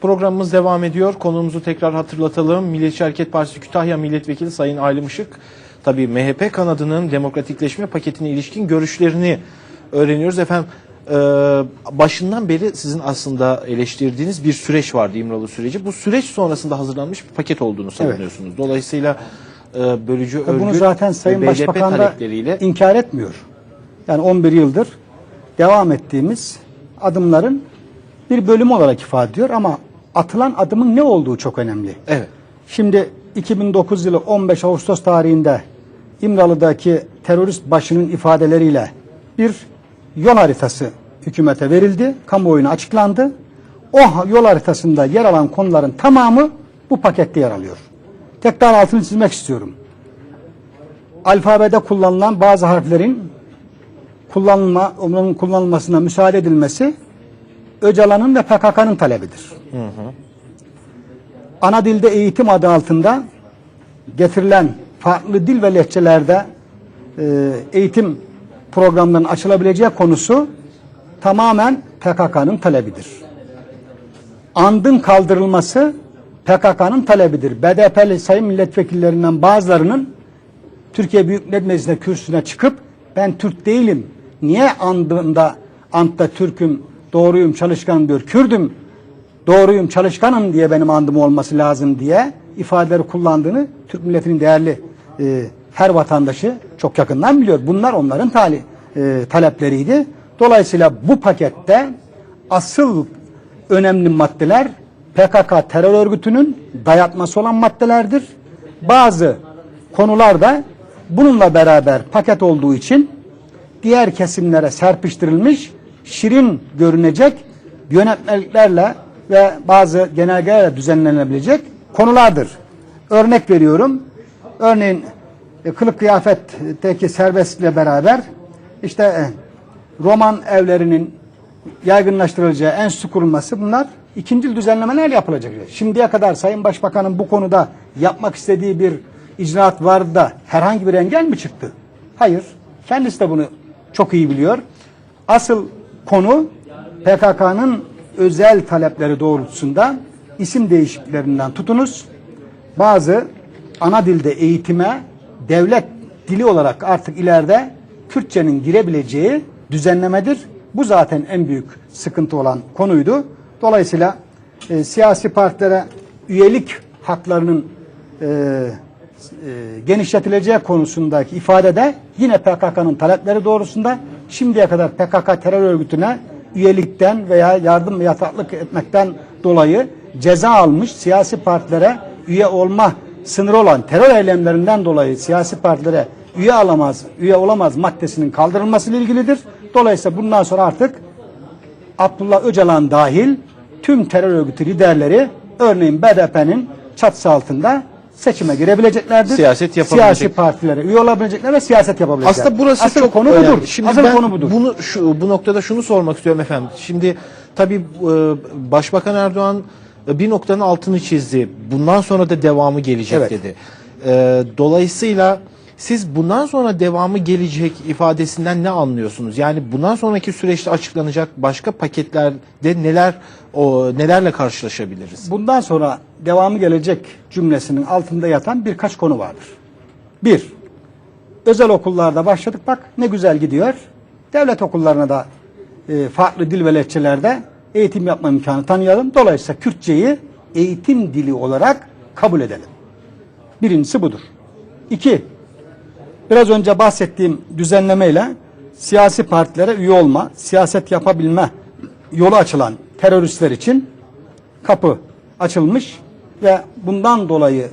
Programımız devam ediyor. Konumuzu tekrar hatırlatalım. Milliyetçi Hareket Partisi Kütahya Milletvekili Sayın Aylım Işık. Tabii MHP kanadının demokratikleşme paketine ilişkin görüşlerini öğreniyoruz. Efendim e, başından beri sizin aslında eleştirdiğiniz bir süreç vardı İmralı süreci. Bu süreç sonrasında hazırlanmış bir paket olduğunu savunuyorsunuz. Dolayısıyla e, bölücü örgüt Bunu zaten Sayın ve BDP Başbakan da talepleriyle inkar etmiyor. Yani 11 yıldır devam ettiğimiz adımların bir bölümü olarak ifade ediyor ama atılan adımın ne olduğu çok önemli. evet. Şimdi 2009 yılı 15 Ağustos tarihinde İmralı'daki terörist başının ifadeleriyle bir yol haritası hükümete verildi, kamuoyuna açıklandı. O yol haritasında yer alan konuların tamamı bu pakette yer alıyor. Tekrar altını çizmek istiyorum. Alfabede kullanılan bazı harflerin kullanılma, onun kullanılmasına müsaade edilmesi Öcalan'ın ve PKK'nın talebidir ana dilde eğitim adı altında getirilen farklı dil ve lehçelerde e, eğitim programlarının açılabileceği konusu tamamen PKK'nın talebidir. Andın kaldırılması PKK'nın talebidir. BDP'li sayın milletvekillerinden bazılarının Türkiye Büyük Millet Meclisi'ne kürsüne çıkıp ben Türk değilim. Niye andında antta Türk'üm, doğruyum, çalışkanım diyor. Kürdüm, doğruyum, çalışkanım diye benim andım olması lazım diye ifadeleri kullandığını Türk milletinin değerli e, her vatandaşı çok yakından biliyor. Bunlar onların tali, e, talepleriydi. Dolayısıyla bu pakette asıl önemli maddeler PKK terör örgütünün dayatması olan maddelerdir. Bazı konularda bununla beraber paket olduğu için diğer kesimlere serpiştirilmiş, şirin görünecek yönetmeliklerle ve bazı genelgelerle düzenlenebilecek konulardır. Örnek veriyorum. Örneğin e, kılık kıyafetteki serbestlikle beraber işte e, roman evlerinin yaygınlaştırılacağı enstitü kurulması bunlar ikincil düzenlemeler yapılacak. Şimdiye kadar Sayın Başbakan'ın bu konuda yapmak istediği bir icraat vardı da herhangi bir engel mi çıktı? Hayır. Kendisi de bunu çok iyi biliyor. Asıl konu PKK'nın özel talepleri doğrultusunda isim değişikliklerinden tutunuz. Bazı ana dilde eğitime devlet dili olarak artık ileride Kürtçenin girebileceği düzenlemedir. Bu zaten en büyük sıkıntı olan konuydu. Dolayısıyla e, siyasi partilere üyelik haklarının e, e, genişletileceği konusundaki ifadede yine PKK'nın talepleri doğrusunda şimdiye kadar PKK terör örgütüne üyelikten veya yardım yataklık etmekten dolayı ceza almış siyasi partilere üye olma sınırı olan terör eylemlerinden dolayı siyasi partilere üye alamaz, üye olamaz maddesinin kaldırılmasıyla ilgilidir. Dolayısıyla bundan sonra artık Abdullah Öcalan dahil tüm terör örgütü liderleri örneğin BDP'nin çatısı altında seçime girebileceklerdir. Siyaset yapabilecek. Siyasi partilere üye olabilecekler ve siyaset yapabilecekler. Aslında burası Asıl çok konu önemli. budur. Şimdi Asıl ben konu budur. Bunu şu bu noktada şunu sormak istiyorum efendim. Şimdi tabii e, Başbakan Erdoğan e, bir noktanın altını çizdi. Bundan sonra da devamı gelecek Evet. dedi. E, Dolayısıyla siz bundan sonra devamı gelecek ifadesinden ne anlıyorsunuz? Yani bundan sonraki süreçte açıklanacak başka paketlerde neler o nelerle karşılaşabiliriz? Bundan sonra devamı gelecek cümlesinin altında yatan birkaç konu vardır. Bir, özel okullarda başladık bak ne güzel gidiyor. Devlet okullarına da e, farklı dil ve lehçelerde eğitim yapma imkanı tanıyalım. Dolayısıyla Kürtçeyi eğitim dili olarak kabul edelim. Birincisi budur. İki, biraz önce bahsettiğim düzenlemeyle siyasi partilere üye olma, siyaset yapabilme yolu açılan teröristler için kapı açılmış ve bundan dolayı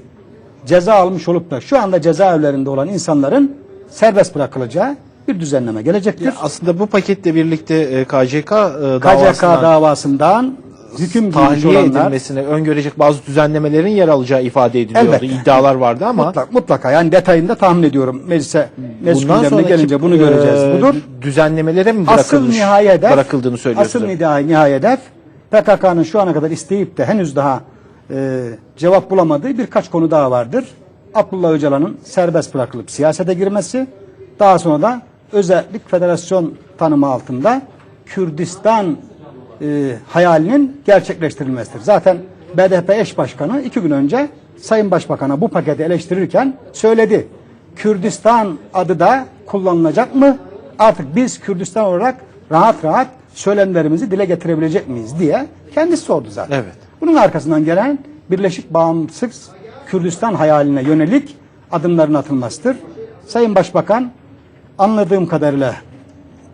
ceza almış olup da şu anda cezaevlerinde olan insanların serbest bırakılacağı bir düzenleme gelecektir. Ya aslında bu paketle birlikte e, KCK e, KCK davasından davasından hüküm giymiş tahliye olanlar edilmesine öngörecek bazı düzenlemelerin yer alacağı ifade ediliyordu. Elbette. İddialar vardı ama mutlaka, mutlaka yani detayında tahmin ediyorum meclise meclis bundan gündemine sonraki gelince bunu e, göreceğiz. Budur. Düzenlemelere mi Asıl bırakılmış, nihai hedef, bırakıldığını söylüyorsunuz? asıl nihai, nihai hedef PKK'nın şu ana kadar isteyip de henüz daha e, cevap bulamadığı birkaç konu daha vardır. Abdullah Öcalan'ın serbest bırakılıp siyasete girmesi, daha sonra da özellik federasyon tanımı altında Kürdistan e, hayalinin gerçekleştirilmesidir. Zaten BDP eş başkanı iki gün önce Sayın Başbakan'a bu paketi eleştirirken söyledi. Kürdistan adı da kullanılacak mı? Artık biz Kürdistan olarak rahat rahat söylemlerimizi dile getirebilecek miyiz diye kendisi sordu zaten. Evet. Bunun arkasından gelen Birleşik Bağımsız Kürdistan hayaline yönelik adımların atılmasıdır. Sayın Başbakan anladığım kadarıyla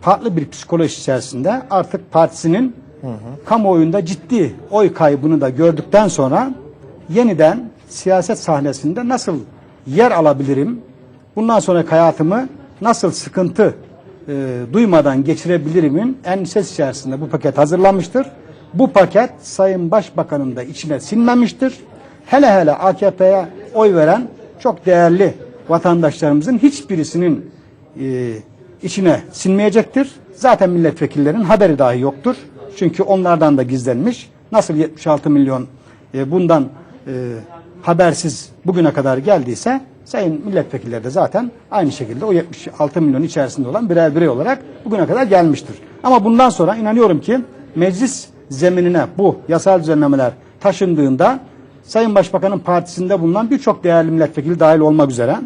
farklı bir psikoloji içerisinde artık partisinin kamuoyunda ciddi oy kaybını da gördükten sonra yeniden siyaset sahnesinde nasıl yer alabilirim, bundan sonraki hayatımı nasıl sıkıntı e, duymadan geçirebilirimin endişesi içerisinde bu paket hazırlanmıştır. Bu paket Sayın Başbakan'ın da içine sinmemiştir. Hele hele AKP'ye oy veren çok değerli vatandaşlarımızın hiçbirisinin e, içine sinmeyecektir. Zaten milletvekillerinin haberi dahi yoktur. Çünkü onlardan da gizlenmiş. Nasıl 76 milyon e, bundan e, habersiz bugüne kadar geldiyse sayın milletvekilleri de zaten aynı şekilde o 76 milyon içerisinde olan birer birey olarak bugüne kadar gelmiştir. Ama bundan sonra inanıyorum ki meclis zeminine bu yasal düzenlemeler taşındığında Sayın Başbakan'ın partisinde bulunan birçok değerli milletvekili dahil olmak üzere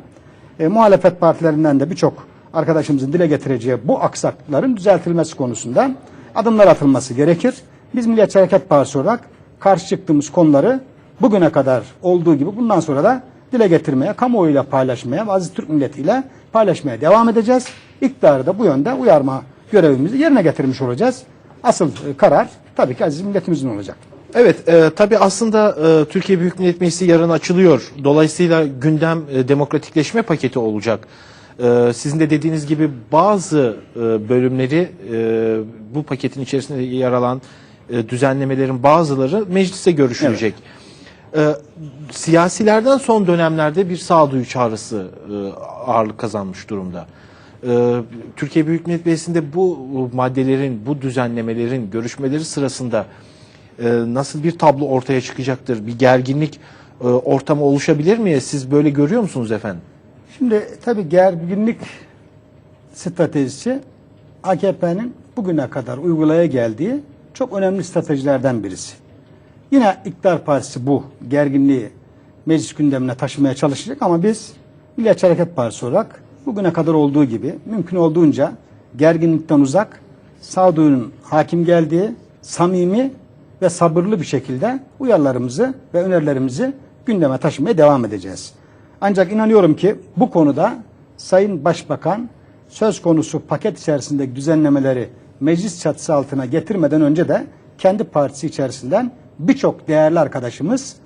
e, muhalefet partilerinden de birçok arkadaşımızın dile getireceği bu aksaklıkların düzeltilmesi konusunda adımlar atılması gerekir. Biz Milliyetçi Hareket Partisi olarak karşı çıktığımız konuları bugüne kadar olduğu gibi bundan sonra da dile getirmeye, kamuoyuyla paylaşmaya aziz Türk milletiyle paylaşmaya devam edeceğiz. İktidarı da bu yönde uyarma görevimizi yerine getirmiş olacağız. Asıl e, karar tabii ki aziz milletimizin olacak. Evet, e, tabii aslında e, Türkiye Büyük Millet Meclisi yarın açılıyor. Dolayısıyla gündem e, demokratikleşme paketi olacak. E, sizin de dediğiniz gibi bazı e, bölümleri e, bu paketin içerisinde yer alan e, düzenlemelerin bazıları mecliste görüşülecek. E, siyasilerden son dönemlerde bir sağduyu çağrısı e, ağırlık kazanmış durumda. E, Türkiye Büyük Millet Meclisi'nde bu maddelerin, bu düzenlemelerin görüşmeleri sırasında e, nasıl bir tablo ortaya çıkacaktır? Bir gerginlik e, ortamı oluşabilir mi? Siz böyle görüyor musunuz efendim? Şimdi tabii gerginlik stratejisi AKP'nin bugüne kadar uygulaya geldiği çok önemli stratejilerden birisi. Yine iktidar partisi bu gerginliği meclis gündemine taşımaya çalışacak ama biz Milliyetçi Hareket Partisi olarak bugüne kadar olduğu gibi mümkün olduğunca gerginlikten uzak, sağduyunun hakim geldiği, samimi ve sabırlı bir şekilde uyarılarımızı ve önerilerimizi gündeme taşımaya devam edeceğiz. Ancak inanıyorum ki bu konuda Sayın Başbakan söz konusu paket içerisindeki düzenlemeleri meclis çatısı altına getirmeden önce de kendi partisi içerisinden birçok değerli arkadaşımız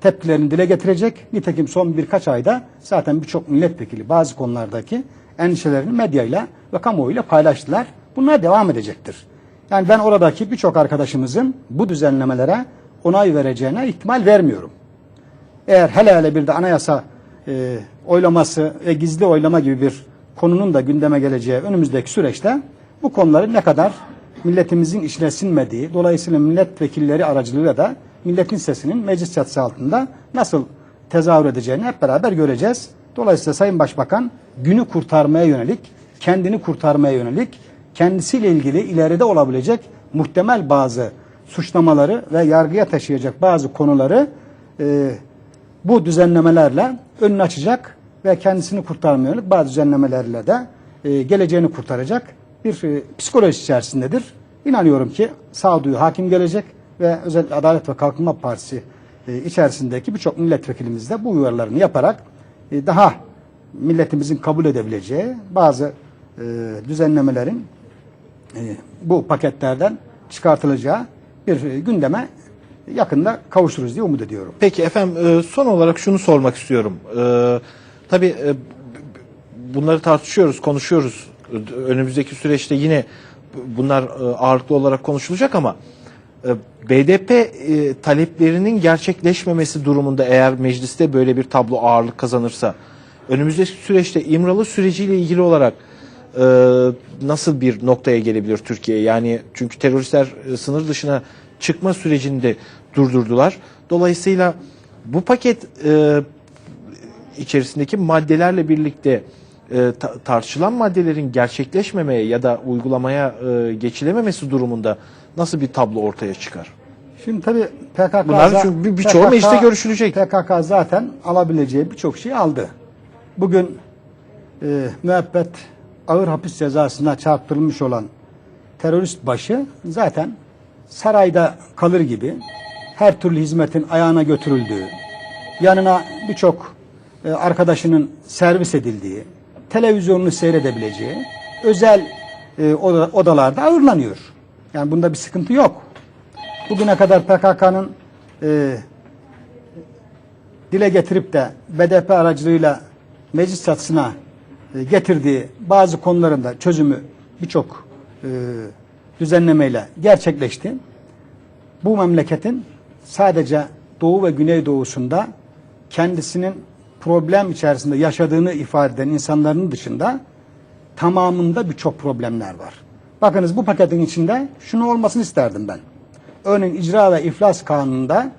tepkilerini dile getirecek. Nitekim son birkaç ayda zaten birçok milletvekili bazı konulardaki endişelerini medyayla ve kamuoyuyla paylaştılar. Bunlar devam edecektir. Yani ben oradaki birçok arkadaşımızın bu düzenlemelere onay vereceğine ihtimal vermiyorum. Eğer hele hele bir de anayasa e, oylaması ve gizli oylama gibi bir konunun da gündeme geleceği önümüzdeki süreçte bu konuları ne kadar milletimizin içine sinmediği, dolayısıyla milletvekilleri aracılığıyla da milletin sesinin meclis çatısı altında nasıl tezahür edeceğini hep beraber göreceğiz. Dolayısıyla Sayın Başbakan günü kurtarmaya yönelik, kendini kurtarmaya yönelik, kendisiyle ilgili ileride olabilecek muhtemel bazı suçlamaları ve yargıya taşıyacak bazı konuları e, bu düzenlemelerle önünü açacak ve kendisini kurtarmaya yönelik bazı düzenlemelerle de e, geleceğini kurtaracak bir e, psikoloji içerisindedir. İnanıyorum ki sağduyu hakim gelecek ve özellikle Adalet ve Kalkınma Partisi e, içerisindeki birçok milletvekilimiz de bu uyarılarını yaparak e, daha milletimizin kabul edebileceği bazı e, düzenlemelerin e, bu paketlerden çıkartılacağı bir e, gündeme yakında kavuşuruz diye umut ediyorum. Peki efendim e, son olarak şunu sormak istiyorum. E, tabii e, bunları tartışıyoruz, konuşuyoruz. Önümüzdeki süreçte yine bunlar ağırlıklı olarak konuşulacak ama BDP taleplerinin gerçekleşmemesi durumunda eğer mecliste böyle bir tablo ağırlık kazanırsa önümüzdeki süreçte İmralı süreciyle ilgili olarak nasıl bir noktaya gelebilir Türkiye? Yani çünkü teröristler sınır dışına çıkma sürecini de durdurdular. Dolayısıyla bu paket e, içerisindeki maddelerle birlikte e, ta- tartışılan maddelerin gerçekleşmemeye ya da uygulamaya e, geçilememesi durumunda nasıl bir tablo ortaya çıkar? Şimdi tabii PKK Bunlar çünkü bir- birçoğu PKK mecliste görüşülecek. PKK zaten alabileceği birçok şeyi aldı. Bugün e, müebbet ağır hapis cezasına çarptırılmış olan terörist başı zaten sarayda kalır gibi her türlü hizmetin ayağına götürüldüğü, yanına birçok e, arkadaşının servis edildiği, televizyonunu seyredebileceği özel e, oda- odalarda ağırlanıyor. Yani bunda bir sıkıntı yok. Bugüne kadar PKK'nın e, dile getirip de BDP aracılığıyla meclis çatısına e, getirdiği bazı konularında çözümü birçok e, düzenlemeyle gerçekleşti. Bu memleketin sadece Doğu ve Güneydoğusunda kendisinin problem içerisinde yaşadığını ifade eden insanların dışında tamamında birçok problemler var. Bakınız bu paketin içinde şunu olmasını isterdim ben. Örneğin icra ve iflas kanununda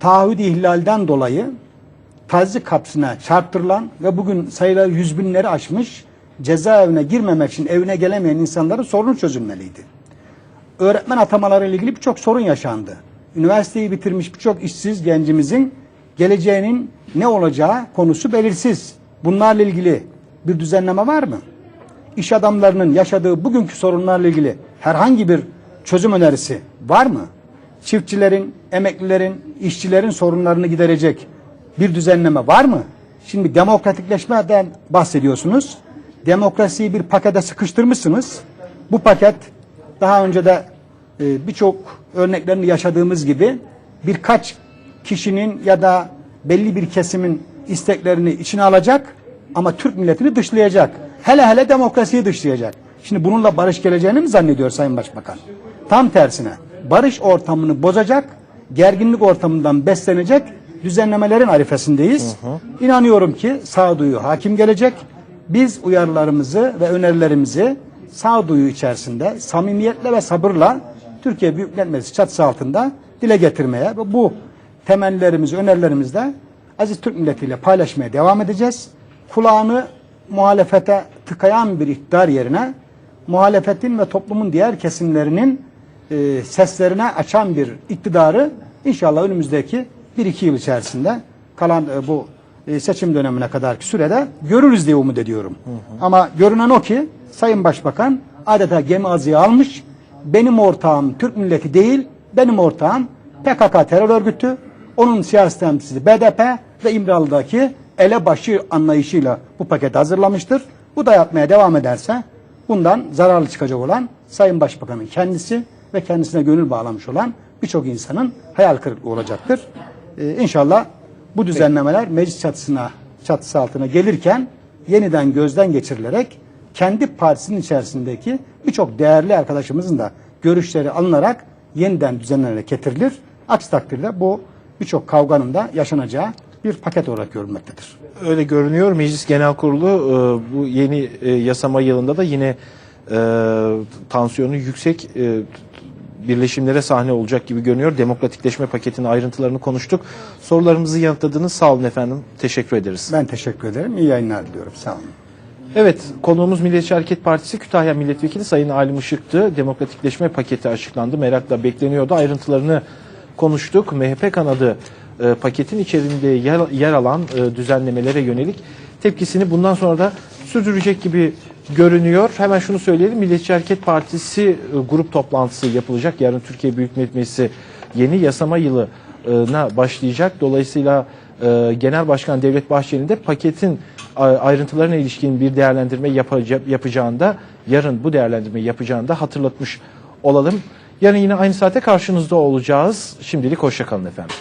taahhüt ihlalden dolayı tazik hapsine çarptırılan ve bugün sayıları yüz binleri aşmış cezaevine girmemek için evine gelemeyen insanların sorunu çözülmeliydi. Öğretmen atamaları ile ilgili birçok sorun yaşandı. Üniversiteyi bitirmiş birçok işsiz gencimizin geleceğinin ne olacağı konusu belirsiz. Bunlarla ilgili bir düzenleme var mı? İş adamlarının yaşadığı bugünkü sorunlarla ilgili herhangi bir çözüm önerisi var mı? Çiftçilerin, emeklilerin, işçilerin sorunlarını giderecek bir düzenleme var mı? Şimdi demokratikleşmeden bahsediyorsunuz. Demokrasiyi bir pakete sıkıştırmışsınız. Bu paket daha önce de e, birçok örneklerini yaşadığımız gibi birkaç kişinin ya da belli bir kesimin isteklerini içine alacak ama Türk milletini dışlayacak. Hele hele demokrasiyi dışlayacak. Şimdi bununla barış geleceğini mi zannediyor Sayın Başbakan? Tam tersine barış ortamını bozacak, gerginlik ortamından beslenecek düzenlemelerin arifesindeyiz. İnanıyorum ki sağduyu hakim gelecek. Biz uyarılarımızı ve önerilerimizi sağduyu içerisinde samimiyetle ve sabırla Türkiye Büyük Millet Meclisi çatısı altında dile getirmeye ve bu temellerimizi, önerilerimizle aziz Türk milletiyle paylaşmaya devam edeceğiz. Kulağını muhalefete tıkayan bir iktidar yerine muhalefetin ve toplumun diğer kesimlerinin e, seslerine açan bir iktidarı inşallah önümüzdeki 1-2 yıl içerisinde kalan e, bu e, seçim dönemine kadarki sürede görürüz diye umut ediyorum. Ama görünen o ki Sayın Başbakan adeta gemi azıya almış. Benim ortağım Türk milleti değil, benim ortağım PKK terör örgütü, onun siyasi temsilcisi BDP ve İmralı'daki elebaşı anlayışıyla bu paketi hazırlamıştır. Bu da yapmaya devam ederse bundan zararlı çıkacak olan Sayın Başbakan'ın kendisi ve kendisine gönül bağlamış olan birçok insanın hayal kırıklığı olacaktır. Ee, inşallah bu düzenlemeler meclis çatısına çatısı altına gelirken yeniden gözden geçirilerek kendi partisinin içerisindeki birçok değerli arkadaşımızın da görüşleri alınarak yeniden düzenlenerek getirilir. Aksi takdirde bu birçok kavganın da yaşanacağı bir paket olarak görülmektedir. Öyle görünüyor. Meclis Genel Kurulu e, bu yeni e, yasama yılında da yine e, tansiyonu yüksek birleşimlere sahne olacak gibi görünüyor. Demokratikleşme paketinin ayrıntılarını konuştuk. Sorularımızı yanıtladınız. Sağ olun efendim. Teşekkür ederiz. Ben teşekkür ederim. İyi yayınlar diliyorum. Sağ olun. Evet, konuğumuz Milliyetçi Hareket Partisi Kütahya Milletvekili Sayın Alim Işık'tı. Demokratikleşme paketi açıklandı. Merakla bekleniyordu. Ayrıntılarını konuştuk. MHP kanadı e, paketin içerisinde yer, yer alan e, düzenlemelere yönelik tepkisini bundan sonra da sürdürecek gibi görünüyor. Hemen şunu söyleyelim. Milliyetçi Hareket Partisi e, grup toplantısı yapılacak. Yarın Türkiye Büyük Millet Meclisi yeni yasama yılına başlayacak. Dolayısıyla e, Genel Başkan Devlet Bahçeli'nin de paketin ayrıntılarına ilişkin bir değerlendirme yapaca- yapacağında yarın bu değerlendirmeyi yapacağında hatırlatmış olalım. Yarın yine aynı saate karşınızda olacağız. Şimdilik hoşçakalın efendim.